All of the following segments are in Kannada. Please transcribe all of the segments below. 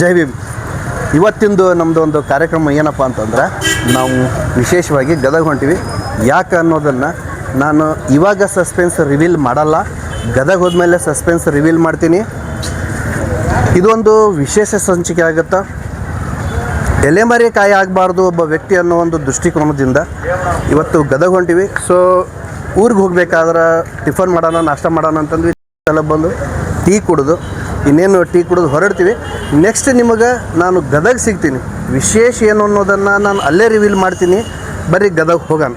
ಜೈ ಭೀಮ್. ಇವತ್ತಿಂದು ನಮ್ಮದು ಒಂದು ಕಾರ್ಯಕ್ರಮ ಏನಪ್ಪ ಅಂತಂದ್ರೆ, ನಾವು ವಿಶೇಷವಾಗಿ ಗದಗ ಹೊಂಟಿವಿ. ಯಾಕೆ ಅನ್ನೋದನ್ನು ನಾನು ಇವಾಗ ಸಸ್ಪೆನ್ಸ್ ರಿವೀಲ್ ಮಾಡಲ್ಲ. ಗದಗ ಹೋದ್ಮೇಲೆ ಸಸ್ಪೆನ್ಸ್ ರಿವೀಲ್ ಮಾಡ್ತೀನಿ. ಇದೊಂದು ವಿಶೇಷ ಸಂಚಿಕೆ ಆಗುತ್ತಾ? ಎಲೆಮರೆ ಕಾಯಿ ಆಗಬಾರ್ದು ಒಬ್ಬ ವ್ಯಕ್ತಿ ಅನ್ನೋ ಒಂದು ದೃಷ್ಟಿಕೋನದಿಂದ ಇವತ್ತು ಗದಗ ಹೊಂಟಿವಿ. ಸೊ ಊರಿಗೆ ಹೋಗ್ಬೇಕಾದ್ರೆ ಟಿಫನ್ ಮಾಡೋಣ, ನಾಷ್ಟ ಮಾಡೋಣ ಅಂತಂದ್ವಿ ಎಲ್ಲ ಬಂದು ಟೀ ಕುಡಿದು ಇನ್ನೇನು ಟೀ ಕುಡಿದು ಹೊರಡ್ತೀವಿ. ನೆಕ್ಸ್ಟ್ ನಿಮಗೆ ನಾನು ಗದಗ ಸಿಗ್ತೀನಿ. ವಿಶೇಷ ಏನು ಅನ್ನೋದನ್ನು ನಾನು ಅಲ್ಲೇ ರಿವೀಲ್ ಮಾಡ್ತೀನಿ. ಬರೀ ಗದಗ ಹೋಗೋಣ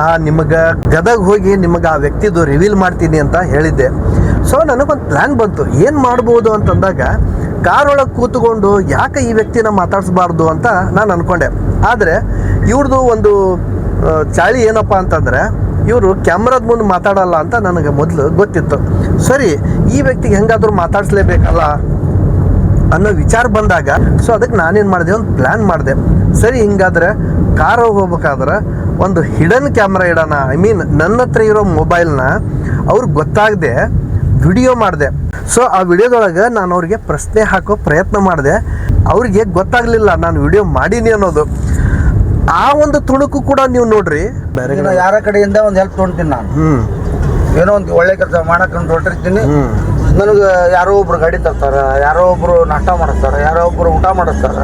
ಆ, ನಿಮಗೆ ಗದಗ ಹೋಗಿ ನಿಮಗೆ ಆ ವ್ಯಕ್ತಿದು ರಿವೀಲ್ ಮಾಡ್ತೀನಿ ಅಂತ ಹೇಳಿದ್ದೆ. ಸೊ ನನಗೊಂದು ಪ್ಲ್ಯಾನ್ ಬಂತು. ಏನು ಮಾಡ್ಬೋದು ಅಂತಂದಾಗ ಕಾರೊಳಗೆ ಕೂತ್ಕೊಂಡು ಯಾಕೆ ಈ ವ್ಯಕ್ತಿನ ಮಾತಾಡಿಸ್ಬಾರ್ದು ಅಂತ ನಾನು ಅಂದ್ಕೊಂಡೆ ಆದರೆ ಇವ್ರದ್ದು ಒಂದು ಚಾಳಿ ಏನಪ್ಪ ಅಂತಂದರೆ ಇವರು ಕ್ಯಾಮ್ರಾದ ಮುಂದೆ ಮಾತಾಡಲ್ಲ ಅಂತ ನನಗೆ ಮೊದಲು ಗೊತ್ತಿತ್ತು. ಸರಿ, ಈ ವ್ಯಕ್ತಿಗೆ ಹೆಂಗಾದರೂ ಮಾತಾಡಿಸ್ಲೇಬೇಕಲ್ಲ ಅನ್ನೋ ವಿಚಾರ ಬಂದಾಗ ಸೊ ಅದಕ್ಕೆ ನಾನೇನು ಮಾಡಿದೆ, ಒಂದು ಪ್ಲ್ಯಾನ್ ಮಾಡಿದೆ. ಸರಿ, ಹಿಂಗಾದ್ರೆ ಕಾರ್ ಹೋಗ್ಬೇಕಾದ್ರೆ ಒಂದು ಹಿಡನ್ ಕ್ಯಾಮ್ರಾ ಇಡೋಣ. ಐ ಮೀನ್ ನನ್ನ ಹತ್ರ ಇರೋ ಮೊಬೈಲ್ನ ಅವ್ರಿಗೆ ಗೊತ್ತಾಗದೆ ವಿಡಿಯೋ ಮಾಡಿದೆ. ಸೊ ಆ ವಿಡಿಯೋದೊಳಗೆ ನಾನು ಅವ್ರಿಗೆ ಪ್ರಶ್ನೆ ಹಾಕೋ ಪ್ರಯತ್ನ ಮಾಡಿದೆ. ಅವ್ರಿಗೆ ಗೊತ್ತಾಗಲಿಲ್ಲ, ನಾನು ವಿಡಿಯೋ ಮಾಡೀನಿ ಅನ್ನೋದು. ಆ ಒಂದು ತುಣುಕು ಕೂಡ ನೀವು ನೋಡ್ರಿ. ಯಾರ ಕಡೆಯಿಂದ ಒಂದು ಹೆಲ್ಪ್ ತೊಗೊಂತೀನಿ ನಾನು. ಏನೋ ಒಂದು ಒಳ್ಳೆ ಕೆಲಸ ಮಾಡಕೊಂಡು ಹೊರಟಿರ್ತೀನಿ. ನನಗೆ ಯಾರೋ ಒಬ್ರು ಗಾಡಿ ತರ್ತಾರ ಯಾರೋ ಒಬ್ರು ನಾಷ್ಟ ಮಾಡಿಸ್ತಾರ ಯಾರೋ ಒಬ್ರು ಊಟ ಮಾಡಿಸ್ತಾರ.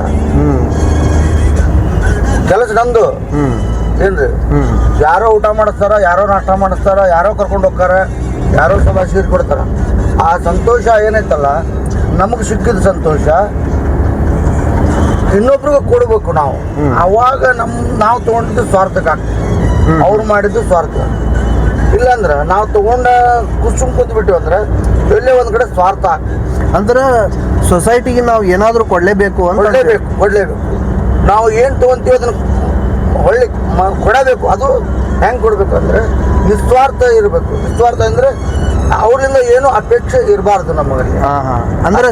ಕೆಲಸ ನಂದು. ಏನ್ರಿ? ಯಾರೋ ಊಟ ಮಾಡಿಸ್ತಾರ ಯಾರೋ ನಾಷ್ಟ ಮಾಡಿಸ್ತಾರ ಯಾರೋ ಕರ್ಕೊಂಡು ಹೋಗ್ತಾರ ಯಾರೋ ಸಭಾ ಸೀರ್ ಕೊಡ್ತಾರ. ಆ ಸಂತೋಷ ಏನೈತಲ್ಲ ನಮಗೆ ಸಿಕ್ಕಿದ ಸಂತೋಷ ಇನ್ನೊಬ್ರಿಗೆ ಕೊಡ್ಬೇಕು ನಾವು. ಅವಾಗ ನಮ್ ನಾವು ತಗೊಂಡಿದ್ದು ಸ್ವಾರ್ಥಕ್ಕೆ ಆಗ್ತದೆ. ಅವ್ರು ಮಾಡಿದ್ದು ಸ್ವಾರ್ಥ. ಇಲ್ಲಾಂದ್ರೆ ನಾವು ತಗೊಂಡ ಕುಸುಮ್ ಕೂತ್ ಅಂದ್ರೆ ಎಲ್ಲೇ ಒಂದ್ ಕಡೆ ಸ್ವಾರ್ಥ ಆಗ್ತದೆ. ಅಂದ್ರೆ ಸೊಸೈಟಿಗೆ ನಾವು ಏನಾದರೂ ಕೊಡಲೇಬೇಕು ಅಂತ ಕೊಡಲೇಬೇಕು ಕೊಡಲೇಬೇಕು. ನಾವು ಏನು ತಗೊಂತೀವಿ ಅದನ್ನ ಒಳ್ಳೆ ಕೊಡಬೇಕು. ಅದು ಹೆಂಗೆ ಕೊಡಬೇಕು ಅಂದರೆ ನಿಸ್ವಾರ್ಥ ಇರಬೇಕು. ನಿಸ್ವಾರ್ಥ ಅಂದರೆ ಅವರಿಂದ ಏನು ಅಪೇಕ್ಷೆ ಇರಬಾರ್ದು ನಮಗೆ ಅಂದ್ರೆ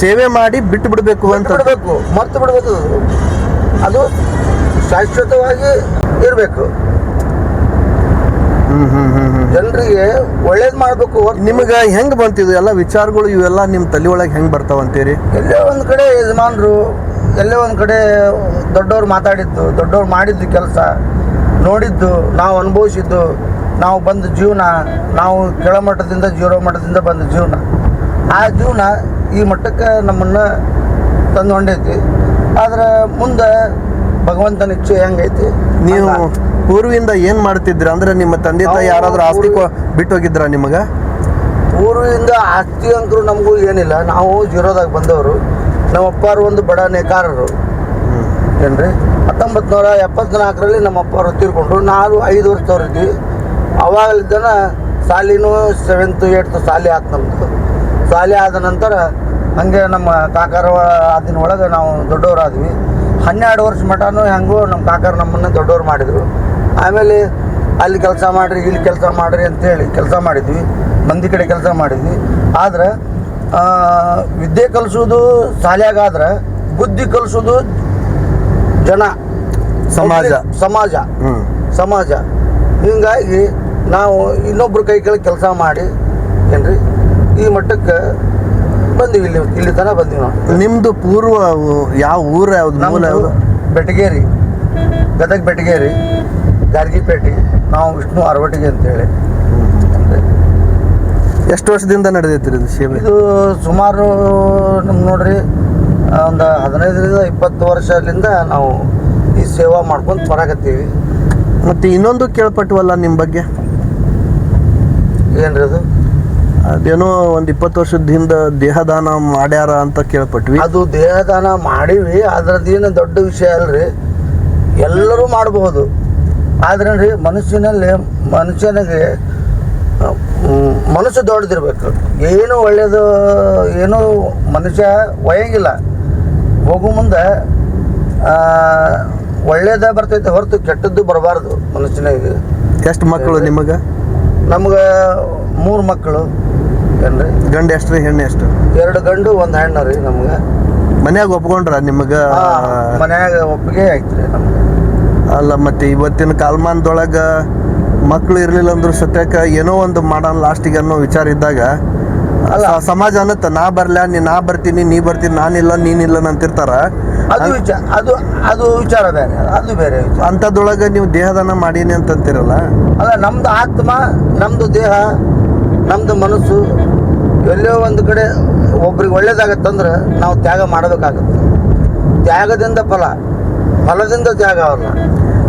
ಸೇವೆ ಮಾಡಿ ಬಿಟ್ಟು ಬಿಡಬೇಕು ಅಂತ ಬಿಡಬೇಕು ಮರ್ತು ಬಿಡಬೇಕು. ಅದು. ಶಾಶ್ವತವಾಗಿ ಇರಬೇಕು. ಜನರಿಗೆ ಒಳ್ಳೇದು ಮಾಡಬೇಕು ನಿಮ್ಗೆ ಹೆಂಗ್ ಬಂತಿದ್ದು ಎಲ್ಲ ವಿಚಾರಗಳು ಇವೆಲ್ಲ ನಿಮ್ಮ ತಲೆ ಒಳಗೆ ಹೆಂಗ್ ಬರ್ತಾವ ಅಂತೀರಿ? ಎಲ್ಲೇ ಒಂದು ಕಡೆ ಯಜಮಾನರು ಎಲ್ಲೇ ಒಂದು ಕಡೆ ದೊಡ್ಡವ್ರು ಮಾತಾಡಿದ್ದು ದೊಡ್ಡವ್ರು ಮಾಡಿದ್ದು ಕೆಲಸ ನೋಡಿದ್ದು ನಾವು ಅನುಭವಿಸಿದ್ದು ನಾವು ಬಂದ ಜೀವನ ನಾವು ಕೆಳಮಟ್ಟದಿಂದ ಜೀರೋ ಮಟ್ಟದಿಂದ ಬಂದ ಜೀವನ. ಆ ಜೀವನ ಈ ಮಟ್ಟಕ್ಕೆ ನಮ್ಮನ್ನು ತಂದು ಹೊಂಡೈತಿ ಆದ್ರೆ ಮುಂದೆ ಭಗವಂತನ ಇಚ್ಛೆ ಹೆಂಗೈತಿ? ನೀವು ಪೂರ್ವಿಯಿಂದ ಏನು ಮಾಡ್ತಿದ್ರಿ ಅಂದ್ರೆ ನಿಮ್ಮ ತಂದೆ ತಾಯಿ ಯಾರಾದರೂ ಆಸ್ತಿ ಬಿಟ್ಟು ಹೋಗಿದ್ರ ನಿಮಗೆ? ಪೂರ್ವಿಯಿಂದ ಆಸ್ತಿ ಅಂಕರು ನಮಗೂ ಏನಿಲ್ಲ. ನಾವು ಜೀರೋದಾಗ ಬಂದವರು. ನಮ್ಮ ಅಪ್ಪಾರು ಒಂದು ಬಡ ನೇಕಾರರು. ಏನ್ರಿ? ಹತ್ತೊಂಬತ್ತು ನೂರ ಎಪ್ಪತ್ನಾಲ್ಕರಲ್ಲಿ ನಮ್ಮ ಅಪ್ಪರು ತೀರ್ಕೊಂಡ್ರು. ನಾವು ಐದು ವರ್ಷದವ್ರು ಇದ್ವಿ ಅವಾಗಲಿದ್ದನ ಸಾಲಿನೂ ಸೆವೆಂತ್ ಏಟ್ತ್ ಸಾಲಿ ಆತು ನಮ್ಮದು ಸಾಲಿ ಆದ ನಂತರ ಹಾಗೆ ನಮ್ಮ ಕಾಕಾರ ಆದಿನ ಒಳಗೆ ನಾವು ದೊಡ್ಡವರಾದ್ವಿ. ಹನ್ನೆರಡು ವರ್ಷ ಮಟನೂ ಹೆಂಗೋ ನಮ್ಮ ಕಾಕಾರ ನಮ್ಮನ್ನು ದೊಡ್ಡವ್ರು ಮಾಡಿದರು. ಆಮೇಲೆ ಅಲ್ಲಿ ಕೆಲಸ ಮಾಡಿರಿ ಇಲ್ಲಿ ಕೆಲಸ ಮಾಡಿರಿ ಅಂತೇಳಿ ಕೆಲಸ ಮಾಡಿದ್ವಿ. ಮಂದಿ ಕಡೆ ಕೆಲಸ ಮಾಡಿದ್ವಿ. ಆದ್ರೆ ವಿದ್ಯೆ ಕಲಿಸೋದು ಸಾಲಿಯಾಗಾದ್ರೆ ಬುದ್ಧಿ ಕಲಿಸೋದು ಜನ. ಸಮಾಜ. ಸಮಾಜ. ಸಮಾಜ. ಹೀಗಾಗಿ ನಾವು ಇನ್ನೊಬ್ರ ಕೈ ಕೆಳಗೆ ಕೆಲಸ ಮಾಡಿ ಏನ್ರಿ? ಈ ಮಟ್ಟಕ್ಕೆ ಬಂದೀವಿ ಇಲ್ಲಿ ಇಲ್ಲಿ ತನಕ ಬಂದೀವಿ ನಾವು. ನಿಮ್ಮದು ಪೂರ್ವ ಯಾವ ಊರ ಯಾವ್ದು ಯಾವ್ದು? ಬೆಟಗೇರಿ. ಗದಗ ಬೆಟಗೇರಿ ಗಾರ್ಗಿಪೇಟೆ. ನಾವು ವಿಷ್ಣು ಅರವಟಿಗೆ ಅಂತೇಳಿ. ಎಷ್ಟು ವರ್ಷದಿಂದ ನಡೆದೈತ್ರಿ ಇದು ಸೇವೆ? ಇದು ಸುಮಾರು ನಮ್ಗೆ ನೋಡ್ರಿ ಒಂದು ಹದಿನೈದರಿಂದ ಇಪ್ಪತ್ತು ವರ್ಷದಿಂದ ನಾವು ಈ ಸೇವಾ ಮಾಡ್ಕೊಂಡು ಬರಾಕತ್ತೀವಿ ಮತ್ತೆ ಇನ್ನೊಂದು ಕೇಳ್ಪಟ್ಟವಲ್ಲ ನಿಮ್ಮ ಬಗ್ಗೆ? ಏನ್ರಿ ಅದು? ಅದೇನೋ ಒಂದು ಇಪ್ಪತ್ತು ವರ್ಷದ ಹಿಂದೆ ದೇಹದಾನ ಮಾಡ್ಯಾರ ಅಂತ ಕೇಳ್ಪಟ್ವಿ. ಅದು ದೇಹದಾನ ಮಾಡೀವಿ ಅದ್ರದ್ದೇನು ದೊಡ್ಡ ವಿಷಯ ಅಲ್ರಿ ಎಲ್ಲರೂ ಮಾಡಬಹುದು. ಆದ್ರೆ ರೀ ಮನುಷ್ಯನಲ್ಲಿ ಮನುಷ್ಯನಿಗೆ ಮನುಷ್ಯ ಮನಸ್ಸು ದೊಡ್ಡದಿರ್ಬೇಕು. ಏನು ಒಳ್ಳೇದು ಏನು ಮನುಷ್ಯ ಒಯ್ಯಂಗಿಲ್ಲ. ಹೋಗು ಮುಂದೆ ಆ, ಒಳ್ಳೇದೇ ಬರ್ತೈತೆ ಹೊರತು ಕೆಟ್ಟದ್ದು ಬರಬಾರ್ದು ಮನುಷ್ಯನಿಗೆ. ಎಷ್ಟು ಮಕ್ಕಳು ನಿಮಗ? ನಮ್ಗೆ ಮೂರು ಮಕ್ಕಳು ಏನ್ರಿ? ಗಂಡ ರೀ ಹೆಣ್ಣು ಎಷ್ಟು? ಎರಡು ಗಂಡು ಒಂದು ಹೆಣ್ಣು ರೀ ನಮ್ಗೆ. ಮನ್ಯಾಗ ಒಪ್ಕೊಂಡ್ರ ನಿಮ್ಗೆ? ಮನ್ಯಾಗ ಒಪ್ಪಿಗೆ ರೀ ನಮ್ಗೆ. ಅಲ್ಲ ಮತ್ತೆ ಇವತ್ತಿನ ಕಾಲಮಾನದೊಳಗೆ ಮಕ್ಕಳು ಇರಲಿಲ್ಲ ಅಂದ್ರೂ ಸತ್ಯಕ್ಕೆ ಏನೋ ಒಂದು ಮಾಡೋಣ ಲಾಸ್ಟಿಗೆ ಅನ್ನೋ ವಿಚಾರ ಇದ್ದಾಗ ಅಲ್ಲ. ಸಮಾಜ ಅನ್ನತ್ತ ನಾ ಬರ್ಲ ನೀ ನಾ ಬರ್ತೀನಿ ನೀ ಬರ್ತೀನಿ ನಾನಿಲ್ಲ ನೀನಿಲ್ಲ ಅಂತಿರ್ತಾರ. ಅದು ವಿಚಾರ ಅದು ಅದು ವಿಚಾರ ಬೇರೆ ಅದು ಬೇರೆ ವಿಚಾರ. ಅಂಥದ್ರೊಳಗೆ ನೀವು ದೇಹದಾನ ಮಾಡೀನಿ ಅಂತಂತಿರಲ್ಲ? ಅಲ್ಲ ನಮ್ದು ಆತ್ಮ ನಮ್ದು ದೇಹ ನಮ್ದು ಮನಸ್ಸು ಎಲ್ಲೋ ಒಂದು ಕಡೆ ಒಬ್ರಿಗೆ ಒಳ್ಳೇದಾಗತ್ತಂದ್ರೆ ನಾವು ತ್ಯಾಗ ಮಾಡಬೇಕಾಗತ್ತೆ. ತ್ಯಾಗದಿಂದ ಫಲ ಫಲದಿಂದ ತ್ಯಾಗ ಅವಲ್ಲ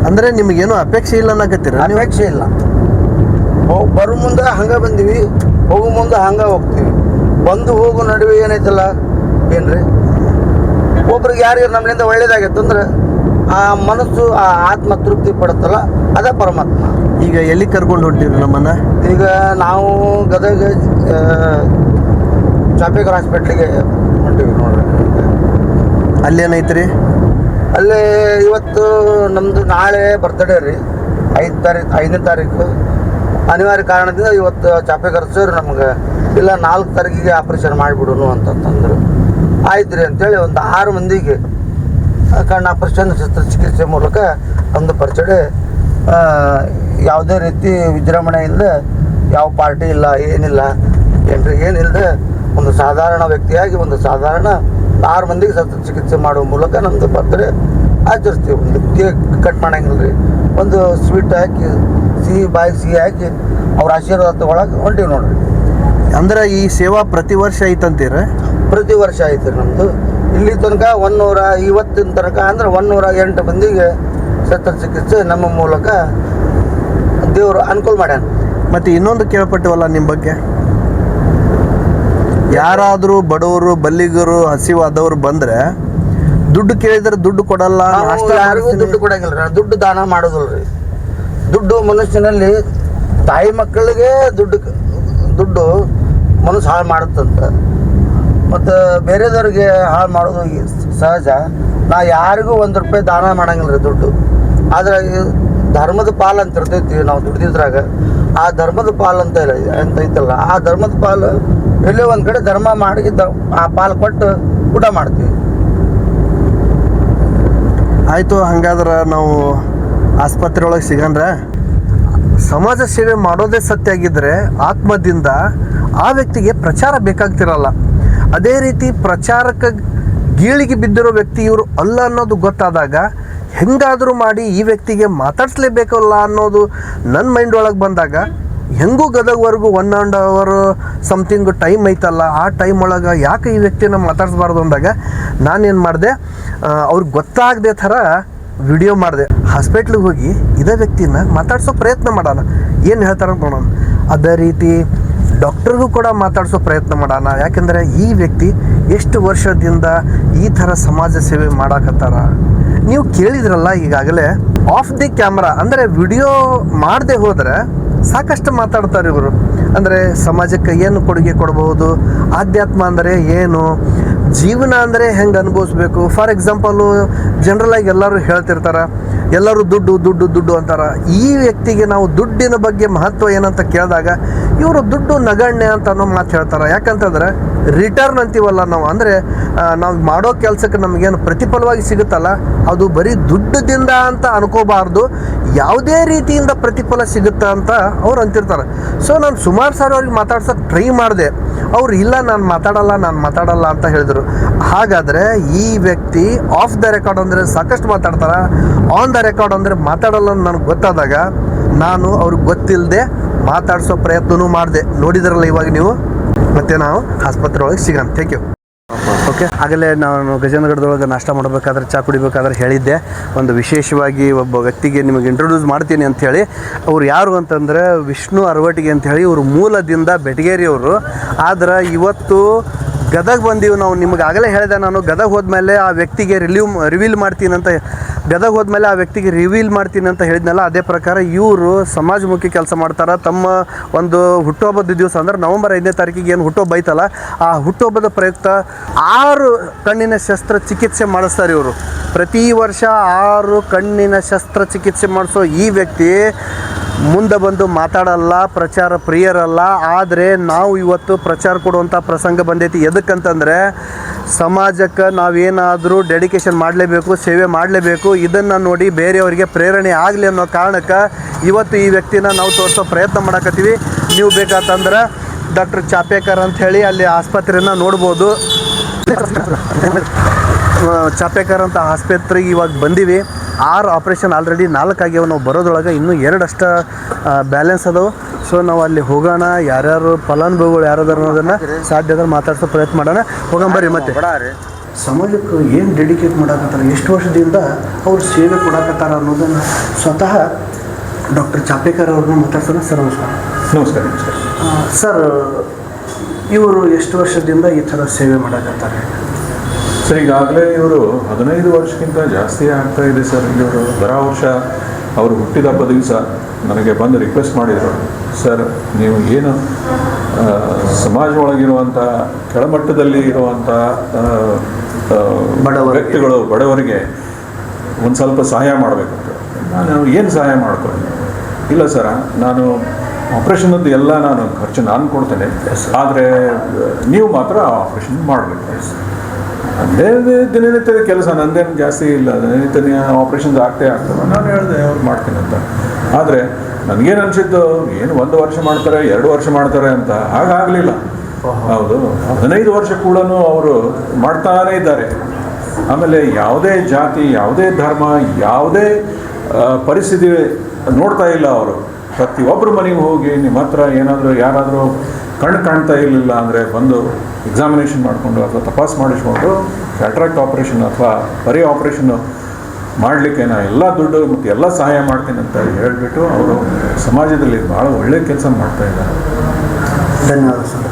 ಅಂದ್ರೆ ನಿಮಗೇನು ಅಪೇಕ್ಷೆ ಇಲ್ಲ ಅನ್ನಕತ್ತೀರ ಅಪೇಕ್ಷೆ ಇಲ್ಲ. ಬರೋ ಮುಂದೆ ಹಂಗೆ ಬಂದೀವಿ. ಹೋಗೋ ಮುಂದೆ ಹಂಗೆ ಹೋಗ್ತೀವಿ. ಬಂದು ಹೋಗು ನಡುವೆ ಏನೈತಲ್ಲ? ಏನ್ರಿ? ಒಬ್ರಿಗೆ ಯಾರ್ಯಾರು ನಮ್ಮಿಂದ ಒಳ್ಳೇದಾಗತ್ತಂದ್ರೆ ಆ ಮನಸ್ಸು ಆ ಆತ್ಮ ತೃಪ್ತಿ ಪಡುತ್ತಲ್ಲ ಅದೇ ಪರಮಾತ್ಮ. ಈಗ ಎಲ್ಲಿ ಕರ್ಕೊಂಡು ಹೊಂಟಿದ್ರು ನಮ್ಮನ್ನ? ಈಗ ನಾವು ಗದಗ ಚಾಪೇಕರ್ ಹಾಸ್ಪಿಟ್ಲಿಗೆ ಹೊಂಟಿವಿ ನೋಡ್ರಿ. ಅಲ್ಲೇನೈತ್ರಿ? ಅಲ್ಲೇ ಇವತ್ತು ನಮ್ಮದು ನಾಳೆ ಬರ್ತಡೇ ರೀ. ಐದು ತಾರೀಕು ಐದನೇ ತಾರೀಕು. ಅನಿವಾರ್ಯ ಕಾರಣದಿಂದ ಇವತ್ತು ಚಾಪೆ ಕರೆಸೋರು ನಮ್ಗೆ, ಇಲ್ಲ ನಾಲ್ಕು ತಾರೀಕಿಗೆ ಆಪ್ರೇಷನ್ ಮಾಡಿಬಿಡೋನು ಅಂತಂತಂದರು. ಆಯ್ತು ರೀ ಅಂತೇಳಿ ಒಂದು ಆರು ಮಂದಿಗೆ ಕಣ್ಣು ಆಪ್ರೇಷನ್ ಶಸ್ತ್ರಚಿಕಿತ್ಸೆ ಮೂಲಕ ಒಂದು ಪರ್ಚಡೆ ಯಾವುದೇ ರೀತಿ ವಿಜೃಂಭಣೆ ಇಲ್ಲದೆ ಯಾವ ಪಾರ್ಟಿ ಇಲ್ಲ, ಏನಿಲ್ಲ ಎಂಟ್ರಿ ಏನಿಲ್ಲದೆ ಒಂದು ಸಾಧಾರಣ ವ್ಯಕ್ತಿಯಾಗಿ ಒಂದು ಸಾಧಾರಣ ಆರು ಮಂದಿಗೆ ಶಸ್ತ್ರಚಿಕಿತ್ಸೆ ಮಾಡುವ ಮೂಲಕ ನಮ್ಮದು ಬರ್ತ್ಡೇ ಆಚರಿಸ್ತೀವಿ. ಒಂದು ಕೇಕ್ ಕಟ್ ಮಾಡಂಗಿಲ್ಲ ರೀ ಒಂದು ಸ್ವೀಟ್ ಹಾಕಿ ಸಿಹಿ ಬಾಯಿ ಸಿಹಿ ಹಾಕಿ ಅವ್ರ ಆಶೀರ್ವಾದ ತಗೊಳಕ್ಕೆ ಹೊಂಟಿವಿ ನೋಡ್ರಿ. ಅಂದ್ರೆ ಈ ಸೇವಾ ಪ್ರತಿ ವರ್ಷ ಐತಂತೀರ? ಪ್ರತಿ ವರ್ಷ ಐತೆ ನಮ್ಮದು ಇಲ್ಲಿ ತನಕ ಒನ್ನೂರ ಇವತ್ತಿನ ತನಕ ಅಂದ್ರೆ ಒನ್ನೂರ ಎಂಟು ಮಂದಿಗೆ ಶಸ್ತ್ರಚಿಕಿತ್ಸೆ ನಮ್ಮ ಮೂಲಕ ದೇವರು ಅನುಕೂಲ ಮಾಡ್ಯಾನ. ಮತ್ತೆ ಇನ್ನೊಂದು ಕೇಳ್ಪಟ್ಟಿವಲ್ಲ ನಿಮ್ಮ ಬಗ್ಗೆ? ಯಾರಾದರೂ ಬಡವರು ಬಲ್ಲಿಗರು ಹಸಿವಾದವರು ಬಂದ್ರೆ ದುಡ್ಡು ಕೇಳಿದ್ರೆ ದುಡ್ಡು ಕೊಡಲ್ಲ ಯಾರಿಗೂ ದುಡ್ಡು ಕೊಡಂಗಿಲ್ಲ ದುಡ್ಡು ದಾನ ಮಾಡೋದಿಲ್ಲ ರೀ ದುಡ್ಡು ಮನುಷ್ಯನಲ್ಲಿ ತಾಯಿ ಮಕ್ಕಳಿಗೆ ದುಡ್ಡು ದುಡ್ಡು ಮನಸ್ಸು ಹಾಳು ಮಾಡುತ್ತಂತ. ಮತ್ತು ಬೇರೆದವ್ರಿಗೆ ಹಾಳು ಮಾಡೋದು ಸಹಜ. ನಾ ಯಾರಿಗೂ ಒಂದು ರೂಪಾಯಿ ದಾನ ಮಾಡಂಗಿಲ್ಲ ರೀ ದುಡ್ಡು. ಆದ್ರೆ ಧರ್ಮದ ಪಾಲು ಅಂತ ಇರ್ತೈತಿ ನಾವು ದುಡ್ದಿದ್ರಾಗ. ಆ ಧರ್ಮದ ಪಾಲು ಅಂತ ಇಲ್ಲ, ಅಂತ ಐತಲ್ಲ, ಆ ಧರ್ಮದ ಪಾಲು ಎಲ್ಲೋ ಒಂದು ಕಡೆ ಧರ್ಮ ಮಾಡಿ ಆ ಪಾಲು ಕೊಟ್ಟು ಊಟ ಮಾಡ್ತೀವಿ. ಆಯಿತು, ಹಂಗಾದ್ರೆ ನಾವು ಆಸ್ಪತ್ರೆ ಒಳಗೆ ಸಿಗಂದ್ರೆ ಸಮಾಜ ಸೇವೆ ಮಾಡೋದೇ ಸತ್ಯ ಆಗಿದ್ರೆ ಆತ್ಮದಿಂದ ಆ ವ್ಯಕ್ತಿಗೆ ಪ್ರಚಾರ ಬೇಕಾಗ್ತಿರಲ್ಲ. ಅದೇ ರೀತಿ ಪ್ರಚಾರಕ್ಕೆ ಗೀಳಿಗೆ ಬಿದ್ದಿರೋ ವ್ಯಕ್ತಿ ಇವರು ಅಲ್ಲ ಅನ್ನೋದು ಗೊತ್ತಾದಾಗ ಹೆಂಗಾದರೂ ಮಾಡಿ ಈ ವ್ಯಕ್ತಿಗೆ ಮಾತಾಡಿಸ್ಲೇಬೇಕಲ್ಲ ಅನ್ನೋದು ನನ್ನ ಮೈಂಡ್ ಒಳಗೆ ಬಂದಾಗ ಹೆಂಗೂ ಗದಗವರೆಗೂ one and hour something time ಐತಲ್ಲ, ಆ ಟೈಮ್ ಒಳಗೆ ಯಾಕೆ ಈ ವ್ಯಕ್ತಿನ ಮಾತಾಡಿಸ್ಬಾರ್ದು ಅಂದಾಗ ನಾನೇನು ಮಾಡಿದೆ ಅವ್ರಿಗೆ ಗೊತ್ತಾಗದೆ ಥರ ವಿಡಿಯೋ ಮಾಡಿದೆ ಹಾಸ್ಪಿಟ್ಲಿಗೆ ಹೋಗಿ ಇದೇ ವ್ಯಕ್ತಿನ ಮಾತಾಡ್ಸೋ ಪ್ರಯತ್ನ ಮಾಡೋಣ. ಏನು ಹೇಳ್ತಾರೆ ನೋಡೋಣ. ಅದೇ ರೀತಿ ಡಾಕ್ಟರ್ಗೂ ಕೂಡ ಮಾತಾಡಿಸೋ ಪ್ರಯತ್ನ ಮಾಡೋಣ. ಯಾಕೆಂದರೆ ಈ ವ್ಯಕ್ತಿ ಎಷ್ಟು ವರ್ಷದಿಂದ ಈ ಥರ ಸಮಾಜ ಸೇವೆ ಮಾಡಾಕತ್ತಾರ. ನೀವು ಕೇಳಿದ್ರಲ್ಲ ಈಗಾಗಲೇ ಆಫ್ ದಿ ಕ್ಯಾಮ್ರಾ ಅಂದರೆ ವಿಡಿಯೋ ಮಾಡದೆ ಹೋದರೆ ಸಾಕಷ್ಟು ಮಾತಾಡ್ತಾರೆ ಇವರು. ಅಂದರೆ ಸಮಾಜಕ್ಕೆ ಏನು ಕೊಡುಗೆ ಕೊಡಬಹುದು, ಆಧ್ಯಾತ್ಮ ಅಂದರೆ ಏನು ಜೀವನ ಅಂದರೆ ಹೆಂಗೆ ಅನುಭವಿಸ್ಬೇಕು? ಫಾರ್ ಎಕ್ಸಾಂಪಲು ಜನ್ರಲಾಗಿ ಎಲ್ಲರೂ ಹೇಳ್ತಿರ್ತಾರೆ, ಎಲ್ಲರೂ ದುಡ್ಡು ದುಡ್ಡು ದುಡ್ಡು ಅಂತಾರೆ. ಈ ವ್ಯಕ್ತಿಗೆ ನಾವು ದುಡ್ಡಿನ ಬಗ್ಗೆ ಮಹತ್ವ ಏನಂತ ಕೇಳಿದಾಗ, ಇವರು ದುಡ್ಡು ನಗಣ್ಯ ಅಂತ ಅನ್ನೋ ಮಾತು ಹೇಳ್ತಾರೆ. ಯಾಕಂತಂದ್ರೆ ರಿಟರ್ನ್ ಅಂತೀವಲ್ಲ ನಾವು. ಅಂದರೆ ನಾವು ಮಾಡೋ ಕೆಲಸಕ್ಕೆ ನಮಗೇನು ಪ್ರತಿಫಲವಾಗಿ ಸಿಗುತ್ತಲ್ಲ, ಅದು ಬರೀ ದುಡ್ಡದಿಂದ ಅಂತ ಅನ್ಕೋಬಾರ್ದು. ಯಾವುದೇ ರೀತಿಯಿಂದ ಪ್ರತಿಫಲ ಸಿಗುತ್ತಾ ಅಂತ ಅವ್ರು ಅಂತಿರ್ತಾರೆ. ಸೊ ನಾನು ಸುಮಾರು ಸಾರಿ ಅವ್ರಿಗೆ ಮಾತಾಡ್ಸೋಕೆ ಟ್ರೈ ಮಾಡಿದೆ. ಅವ್ರು, ಇಲ್ಲ, ನಾನು ಮಾತಾಡಲ್ಲ ನಾನು ಮಾತಾಡಲ್ಲ ಅಂತ ಹೇಳಿದರು. ಹಾಗಾದರೆ, ಈ ವ್ಯಕ್ತಿ ಆಫ್ ದ ರೆಕಾರ್ಡ್ ಅಂದರೆ ಸಾಕಷ್ಟು ಮಾತಾಡ್ತಾರೆ? ಆನ್ ದ ರೆಕಾರ್ಡ್ ಅಂದರೆ ಮಾತಾಡಲ್ಲ ಅಂತ ನನಗೆ ಗೊತ್ತಾದಾಗ, ನಾನು ಅವ್ರಿಗೆ ಗೊತ್ತಿಲ್ಲದೆ ಮಾತಾಡಿಸೋ ಪ್ರಯತ್ನವೂ ಮಾಡಿದೆ. ನೋಡಿದ್ರಲ್ಲ ಇವಾಗ ನೀವು? ಮತ್ತೆ ನಾವು ಆಸ್ಪತ್ರೆ ಒಳಗೆ ಸಿಗೋಣ. ಥ್ಯಾಂಕ್ ಯು ಓಕೆ ಆಗಲೇ ನಾನು ಗಜೇಂದ್ರಗಢದೊಳಗೆ ನಾಷ್ಟ ಮಾಡಬೇಕಾದ್ರೆ ಚಾ ಕುಡಿಬೇಕಾದ್ರೆ ಹೇಳಿದ್ದೆ. ಒಂದು ವಿಶೇಷವಾಗಿ ಒಬ್ಬ ವ್ಯಕ್ತಿಗೆ ನಿಮಗೆ ಇಂಟ್ರೊಡ್ಯೂಸ್ ಮಾಡ್ತೀನಿ ಅಂತ ಅವ್ರು ಯಾರು ಅಂತಂದರೆ ವಿಷ್ಣು ಅರವಟಿಗೆ ಅಂತ ಹೇಳಿ ಇವರು ಮೂಲದಿಂದ ಬೆಟಗೇರಿಯವರು. ಆದ್ರೆ ಇವತ್ತು ಗದಗ ಬಂದೀವಿ ನಾವು. ನಿಮಗೆ ಆಗಲೇ ಹೇಳಿದೆ ನಾನು. ಗದಗ ಹೋದ್ಮೇಲೆ ಆ ವ್ಯಕ್ತಿಗೆ ರಿಲೀವ್ ರಿವೀಲ್ ಮಾಡ್ತೀನಿ ಅಂತ ಗದಗ ಹೋದ್ಮೇಲೆ ಆ ವ್ಯಕ್ತಿಗೆ ರಿವೀಲ್ ಮಾಡ್ತೀನಿ ಅಂತ ಹೇಳಿದ್ನಲ್ಲ, ಅದೇ ಪ್ರಕಾರ ಇವರು ಸಮಾಜಮುಖಿ ಕೆಲಸ ಮಾಡ್ತಾರೆ. ತಮ್ಮ ಒಂದು ಹುಟ್ಟುಹಬ್ಬದ ದಿವಸ ಅಂದ್ರೆ ನವೆಂಬರ್ ಐದನೇ ತಾರೀಕಿಗೆ ಏನು ಹುಟ್ಟುಹಬ್ಬ ಐತಲ್ಲ, ಆ ಹುಟ್ಟುಹಬ್ಬದ ಪ್ರಯುಕ್ತ ಆರು ಕಣ್ಣಿನ ಶಸ್ತ್ರಚಿಕಿತ್ಸೆ ಮಾಡಿಸ್ತಾರೆ ಇವರು. ಪ್ರತಿ ವರ್ಷ ಆರು ಕಣ್ಣಿನ ಶಸ್ತ್ರಚಿಕಿತ್ಸೆ ಮಾಡಿಸೋ ಈ ವ್ಯಕ್ತಿ ಮುಂದೆ ಬಂದು ಮಾತಾಡಲ್ಲ, ಪ್ರಚಾರ ಪ್ರಿಯರಲ್ಲ. ಆದರೆ ನಾವು ಇವತ್ತು ಪ್ರಚಾರ ಕೊಡುವಂಥ ಪ್ರಸಂಗ ಬಂದೈತಿ. ಎದಕ್ಕಂತಂದರೆ ಸಮಾಜಕ್ಕೆ ನಾವೇನಾದರೂ ಡೆಡಿಕೇಶನ್ ಮಾಡಲೇಬೇಕು, ಸೇವೆ ಮಾಡಲೇಬೇಕು, ಇದನ್ನು ನೋಡಿ ಬೇರೆಯವರಿಗೆ ಪ್ರೇರಣೆ ಆಗಲಿ ಅನ್ನೋ ಕಾರಣಕ್ಕೆ ಇವತ್ತು ಈ ವ್ಯಕ್ತಿನ ನಾವು ತೋರಿಸೋ ಪ್ರಯತ್ನ ಮಾಡಕತ್ತೀವಿ. ನೀವು ಬೇಕಾತಂದ್ರೆ ಡಾಕ್ಟರ್ ಚಾಪೇಕರ್ ಹೇಳಿ ಅಲ್ಲಿ ಆಸ್ಪತ್ರೆಯನ್ನು ನೋಡ್ಬೋದು. ಚಾಪೇಕರ್ ಅಂತ ಆಸ್ಪತ್ರೆಗೆ ಇವಾಗ ಬಂದೀವಿ. ಆರು ಆಪ್ರೇಷನ್ ಆಲ್ರೆಡಿ ನಾಲ್ಕು ಆಗ್ಯಾವ ನಾವು ಬರೋದ್ರೊಳಗೆ ಇನ್ನೂ ಎರಡಷ್ಟು ಬ್ಯಾಲೆನ್ಸ್ ಅದಾವೆ. ಸೊ ನಾವು ಅಲ್ಲಿ ಹೋಗೋಣ ಯಾರ್ಯಾರು ಫಲಾನುಭವಿಗಳು ಯಾರದಾರ ಅನ್ನೋದನ್ನ ಸಾಧ್ಯ ಆದ್ರೆ ಮಾತಾಡ್ಸೋ ಪ್ರಯತ್ನ ಮಾಡೋಣ. ಹೋಗಂಬರ್ರಿ ಮತ್ತೆ. ಸಮಾಜಕ್ಕೆ ಏನು ಡೆಡಿಕೇಟ್ ಮಾಡಾಕತ್ತಾರ ಎಷ್ಟು ವರ್ಷದಿಂದ ಅವ್ರು ಸೇವೆ ಕೊಡಾಕತ್ತಾರ ಅನ್ನೋದನ್ನು ಸ್ವತಃ ಡಾಕ್ಟರ್ ಚಾಪೇಕರ್ ಅವ್ರನ್ನ ಮಾತಾಡ್ಸೋಣ. ಸರ್ ನಮಸ್ಕಾರ. ನಮಸ್ಕಾರ ಸರ್ ಇವರು ಎಷ್ಟು ವರ್ಷದಿಂದ ಈ ಥರ ಸೇವೆ ಮಾಡಕತ್ತಾರೆ? ಸರ್ ಈಗಾಗಲೇ ಇವರು ಹದಿನೈದು ವರ್ಷಕ್ಕಿಂತ ಜಾಸ್ತಿ ಆಗ್ತಾ ಇದೆ ಸರ್. ಇವರು ಬರೋ ವರ್ಷ ಅವರು ಹುಟ್ಟಿದ ಹಬ್ಬ ದಿವಸ ನನಗೆ ಬಂದು ರಿಕ್ವೆಸ್ಟ್ ಮಾಡಿದರು ಸರ್ ನೀವು ಏನು ಸಮಾಜ ಒಳಗಿರುವಂಥ ಕೆಳಮಟ್ಟದಲ್ಲಿ ಇರುವಂಥ ಬಡವರಿಗೆ. ವ್ಯಕ್ತಿಗಳು ಬಡವರಿಗೆ ಒಂದು ಸ್ವಲ್ಪ ಸಹಾಯ ಮಾಡಬೇಕು ನಾನು ಏನು ಸಹಾಯ ಮಾಡ್ಕೊಳ್ಳಿ? ಇಲ್ಲ ಸರ ನಾನು ಆಪ್ರೇಷನದ್ದು ಎಲ್ಲ ನಾನು ಖರ್ಚು ನಾನು ಕೊಡ್ತೇನೆ. ಆದರೆ ನೀವು ಮಾತ್ರ ಆಪ್ರೇಷನ್ ಮಾಡಬೇಕು. ಅದೇ ದಿನನಿತ್ಯದ ಕೆಲಸ, ನಂದೇನು ಜಾಸ್ತಿ ಇಲ್ಲ. ದಿನನಿತ್ಯ ಆಪ್ರೇಷನ್ಸ್ ಆಗ್ತೇ ಆಗ್ತವೆ. ನಾನು ಹೇಳಿದೆ, ಅವ್ರು ಮಾಡ್ತೀನಿ ಅಂತ. ಆದರೆ ನನಗೇನು ಅನಿಸಿದ್ದು, ಏನು ಒಂದು ವರ್ಷ ಮಾಡ್ತಾರೆ, ಎರಡು ವರ್ಷ ಮಾಡ್ತಾರೆ ಅಂತ ಹಾಗಾಗಲಿಲ್ಲ ಹೌದು. ಹದಿನೈದು ವರ್ಷ ಕೂಡ ಅವರು ಮಾಡ್ತಾನೇ ಇದ್ದಾರೆ. ಆಮೇಲೆ ಯಾವುದೇ ಜಾತಿ, ಯಾವುದೇ ಧರ್ಮ, ಯಾವುದೇ ಪರಿಸ್ಥಿತಿ ನೋಡ್ತಾ ಇಲ್ಲ ಅವರು. ಪ್ರತಿಯೊಬ್ಬರು ಮನೆಗೆ ಹೋಗಿ ನಿಮ್ಮ ಹತ್ರ ಏನಾದರೂ, ಯಾರಾದರೂ ಕಣ್ಣು ಕಾಣ್ತಾ ಇರಲಿಲ್ಲ ಅಂದರೆ ಬಂದು ಎಕ್ಸಾಮಿನೇಷನ್ ಮಾಡಿಕೊಂಡು ಅಥವಾ ತಪಾಸ್ ಮಾಡಿಸ್ಕೊಂಡು ಕ್ಯಾಟ್ರಾಕ್ಟ್ ಆಪ್ರೇಷನ್ ಅಥವಾ ಬರೀ ಆಪ್ರೇಷನ್ನು ಮಾಡಲಿಕ್ಕೆ ನಾನು ಎಲ್ಲ ದುಡ್ಡು ಮತ್ತು ಎಲ್ಲ ಸಹಾಯ ಮಾಡ್ತೀನಿ ಅಂತ ಹೇಳಿಬಿಟ್ಟು ಅವರು ಸಮಾಜದಲ್ಲಿ ಭಾಳ ಒಳ್ಳೆಯ ಕೆಲಸ ಮಾಡ್ತಾ ಇದ್ದಾರೆ. ಧನ್ಯವಾದ ಸರ್.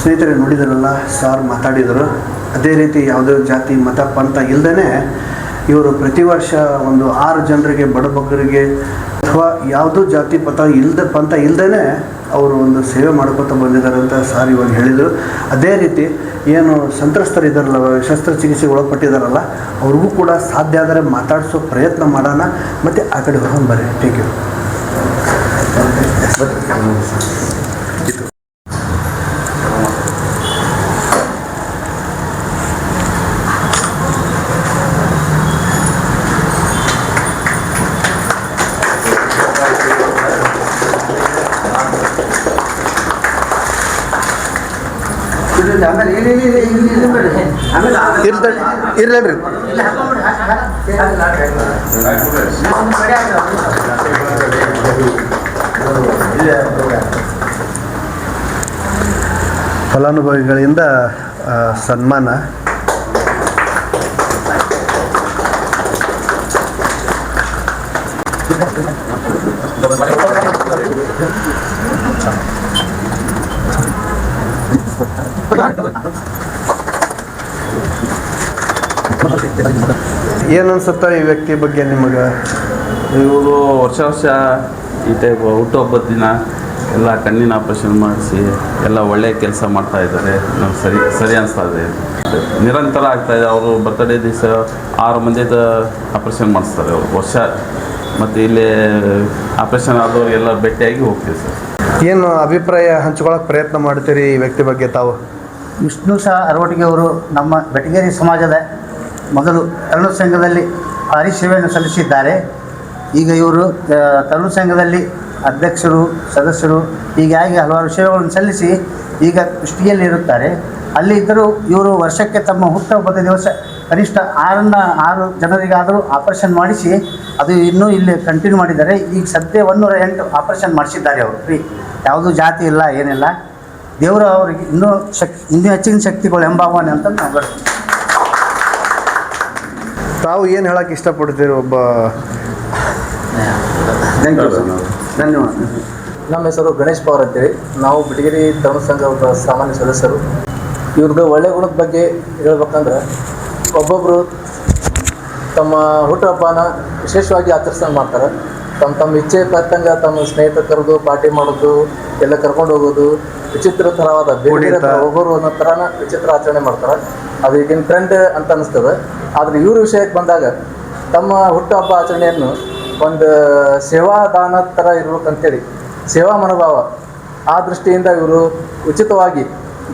ಸ್ನೇಹಿತರೆ ನೋಡಿದ್ರಲ್ಲ, ಸಾರ್ ಮಾತಾಡಿದರು. ಅದೇ ರೀತಿ ಯಾವುದೇ ಜಾತಿ, ಮತ, ಪಂಥ ಇಲ್ಲದೇ ಇವರು ಪ್ರತಿ ವರ್ಷ ಒಂದು ಆರು ಜನರಿಗೆ ಬಡಬಗ್ಗರಿಗೆ ಅಥವಾ ಯಾವುದೋ ಜಾತಿ, ಪಥ ಇಲ್ಲದ ಪಂಥ ಇಲ್ಲದೇ ಅವರು ಒಂದು ಸೇವೆ ಮಾಡ್ಕೊತ ಬಂದಿದ್ದಾರೆ ಅಂತ ಸಾರ್ ಇವಾಗ ಹೇಳಿದರು. ಅದೇ ರೀತಿ ಏನು ಸಂತ್ರಸ್ತರಿದ್ದಾರಲ್ಲ ಶಸ್ತ್ರಚಿಕಿತ್ಸೆಗೆ ಒಳಪಟ್ಟಿದ್ದಾರಲ್ಲ, ಅವ್ರಿಗೂ ಕೂಡ ಸಾಧ್ಯ ಆದರೆ ಮಾತಾಡಿಸೋ ಪ್ರಯತ್ನ ಮಾಡೋಣ. ಮತ್ತು ಆ ಕಡೆ ಹೋಗೋಣ ಬರ್ರಿ ಟೇಕ್ ಯು ಇರ್ದ ಇರ್ಲೇನ್ರಿ ಫಲಾನುಭವಿಗಳಿಂದ ಆ, ಸನ್ಮಾನ ಏನು ಅನ್ಸುತ್ತ ಈ ವ್ಯಕ್ತಿ ಬಗ್ಗೆ ನಿಮಗೆ? ಇವರು ವರ್ಷ ವರ್ಷ ಈ ಟೈಪ್ ಹುಟ್ಟುಹಬ್ಬದ ದಿನ ಎಲ್ಲ ಕಣ್ಣಿನ ಆಪರೇಷನ್ ಮಾಡಿಸಿ ಎಲ್ಲ ಒಳ್ಳೆಯ ಕೆಲಸ ಮಾಡ್ತಾ ಇದ್ದಾರೆ. ನಮ್ಗೆ ಸರಿ ಸರಿ ಅನಿಸ್ತಾ ಇದೆ. ನಿರಂತರ ಆಗ್ತಾ ಇದೆ. ಅವರು ಬರ್ತಡೇ ದಿವಸ ಆರು ಮಂದಿದ ಆಪರೇಷನ್ ಮಾಡಿಸ್ತಾರೆ ಅವರು ವರ್ಷ. ಮತ್ತು ಇಲ್ಲಿ ಆಪರೇಷನ್ ಎಲ್ಲ ಭೇಟಿಯಾಗಿ ಹೋಗ್ತೀವಿ ಸರ್. ಏನು ಅಭಿಪ್ರಾಯ ಹಂಚ್ಕೊಳ್ಳೋಕೆ ಪ್ರಯತ್ನ ಮಾಡ್ತೀರಿ ಈ ವ್ಯಕ್ತಿ ಬಗ್ಗೆ ತಾವು? ವಿಷ್ಣು ಸಹ ಅರವಟಿಗೆ ಅವರು ನಮ್ಮ ಬೆಟಗೇರಿ ಸಮಾಜದ ಮೊದಲು ತರುಣ ಸಂಘದಲ್ಲಿ ಭಾರಿ ಸೇವೆಯನ್ನು ಸಲ್ಲಿಸಿದ್ದಾರೆ. ಈಗ ಇವರು ತರುಣ ಸಂಘದಲ್ಲಿ ಅಧ್ಯಕ್ಷರು, ಸದಸ್ಯರು ಹೀಗಾಗಿ ಹಲವಾರು ಸೇವೆಗಳನ್ನು ಸಲ್ಲಿಸಿ ಈಗ ಕುಷ್ಟಗಿಯಲ್ಲಿ ಇರುತ್ತಾರೆ. ಅಲ್ಲಿ ಇದ್ದರೂ ಇವರು ವರ್ಷಕ್ಕೆ ತಮ್ಮ ಹುಟ್ಟುಹಬ್ಬದ ದಿವಸ ಕನಿಷ್ಠ ಆರನ್ನ ಆರು ಜನರಿಗಾದರೂ ಆಪರೇಷನ್ ಮಾಡಿಸಿ, ಅದು ಇನ್ನೂ ಇಲ್ಲಿ ಕಂಟಿನ್ಯೂ ಮಾಡಿದ್ದಾರೆ. ಈಗ ಸದ್ಯ ಒಂದೂರ ಎಂಟು ಆಪರೇಷನ್ ಮಾಡಿಸಿದ್ದಾರೆ ಅವರು. ಫ್ರೀ ಯಾವುದೂ ಜಾತಿ ಇಲ್ಲ, ಏನಿಲ್ಲ. ದೇವರು ಅವರಿಗೆ ಇನ್ನೂ ಶಕ್, ಇನ್ನೂ ಹೆಚ್ಚಿನ ಶಕ್ತಿಗಳು ಎಂಬಾವನೆ ಅಂತ ನಾವು. ತಾವು ಏನು ಹೇಳಕ್ಕೆ ಇಷ್ಟಪಡ್ತೀರಿ ಒಬ್ಬ? ಧನ್ಯವಾದ. ನಮ್ಮ ಹೆಸರು ಗಣೇಶ್ ಪವರ್ ಅಂತೇಳಿ. ನಾವು ಬಿಟಗಿರಿ ತರುಣ ಸಂಘ ಒಬ್ಬ ಸಾಮಾನ್ಯ ಸದಸ್ಯರು. ಇವ್ರದ್ದು ಒಳ್ಳೆ ಗುಣದ ಬಗ್ಗೆ ಹೇಳ್ಬೇಕಂದ್ರೆ ಒಬ್ಬೊಬ್ಬರು ತಮ್ಮ ಹುಟ್ಟುಹಬ್ಬನ ವಿಶೇಷವಾಗಿ ಆಚರಿಸ್ಕೊಂಡು ಮಾಡ್ತಾರೆ. ತಮ್ಮ ತಮ್ಮ ಇಚ್ಛೆ ತಕ್ಕಂಗೆ ತಮ್ಮ ಸ್ನೇಹಿತರ ಕರೆದು ಪಾರ್ಟಿ ಮಾಡೋದು ಎಲ್ಲ ಕರ್ಕೊಂಡು ಹೋಗೋದು ವಿಚಿತ್ರ ತರವಾದ ಒಬ್ಬರು ಅನ್ನೋ ಥರನ ವಿಚಿತ್ರ ಆಚರಣೆ ಮಾಡ್ತಾರೆ. ಅದು ಈಗಿನ ಟ್ರೆಂಡ್ ಅಂತ ಅನಿಸ್ತದೆ. ಆದರೆ ಇವ್ರ ವಿಷಯಕ್ಕೆ ಬಂದಾಗ ತಮ್ಮ ಹುಟ್ಟುಹಬ್ಬ ಆಚರಣೆಯನ್ನು ಒಂದು ಸೇವಾದಾನ ಥರ ಇರ್ಬೇಕಂತೇಳಿ ಸೇವಾ ಮನೋಭಾವ ಆ ದೃಷ್ಟಿಯಿಂದ ಇವರು ಉಚಿತವಾಗಿ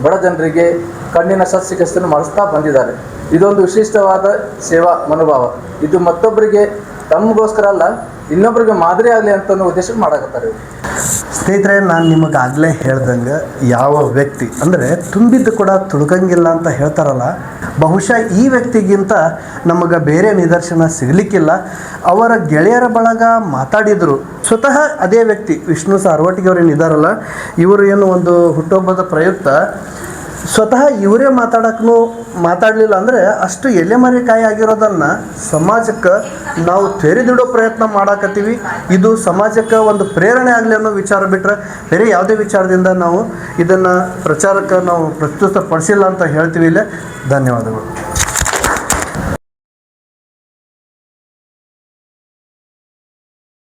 ಬಡ ಜನರಿಗೆ ಕಣ್ಣಿನ ಶಸ್ತ್ರಚಿಕಿತ್ಸೆಯನ್ನು ಮಾಡಿಸ್ತಾ ಬಂದಿದ್ದಾರೆ. ಇದೊಂದು ವಿಶಿಷ್ಟವಾದ ಸೇವಾ ಮನೋಭಾವ. ಇದು ಮತ್ತೊಬ್ಬರಿಗೆ ತಮಗೋಸ್ಕರ ಅಲ್ಲ ಇನ್ನೊಬ್ಬರಿಗೆ ಮಾದರಿ ಆಗಲಿ ಅಂತ ಉದ್ದೇಶ ಮಾಡಕತ್ತಾರೆ ಸ್ನೇಹಿತರೆ, ನಾನು ನಿಮಗೆ ಆಗಲೇ ಹೇಳ್ದಂಗೆ ಯಾವ ವ್ಯಕ್ತಿ, ಅಂದರೆ ತುಂಬಿದ್ದು ಕೂಡ ತುಳುಕಂಗಿಲ್ಲ ಅಂತ ಹೇಳ್ತಾರಲ್ಲ, ಬಹುಶಃ ಈ ವ್ಯಕ್ತಿಗಿಂತ ನಮಗೆ ಬೇರೆ ನಿದರ್ಶನ ಸಿಗಲಿಕ್ಕಿಲ್ಲ. ಅವರ ಗೆಳೆಯರ ಬಳಗ ಮಾತಾಡಿದರು. ಸ್ವತಃ ಅದೇ ವ್ಯಕ್ತಿ, ವಿಷ್ಣು ಸಾರ್ವಟಿಗೆ ಅವರೇನಿದ್ದಾರಲ್ಲ ಇವರು ಏನು ಒಂದು ಹುಟ್ಟುಹಬ್ಬದ ಪ್ರಯುಕ್ತ ಸ್ವತಃ ಇವರೇ ಮಾತಾಡೋಕ್ಕೂ ಮಾತಾಡಲಿಲ್ಲ ಅಂದರೆ ಅಷ್ಟು ಎಲೆಮರೆಕಾಯಿ ಆಗಿರೋದನ್ನು ಸಮಾಜಕ್ಕೆ ನಾವು ತೆರೆದಿಡೋ ಪ್ರಯತ್ನ ಮಾಡಾಕತ್ತೀವಿ. ಇದು ಸಮಾಜಕ್ಕೆ ಒಂದು ಪ್ರೇರಣೆ ಆಗಲಿ ಅನ್ನೋ ವಿಚಾರ ಬಿಟ್ಟರೆ ಬೇರೆ ಯಾವುದೇ ವಿಚಾರದಿಂದ ನಾವು ಇದನ್ನು ಪ್ರಚಾರಕ್ಕೆ ನಾವು ಪ್ರಸ್ತುತಪಡಿಸಿಲ್ಲ ಅಂತ ಹೇಳ್ತೀವಿ ಇಲ್ಲೇ. ಧನ್ಯವಾದಗಳು.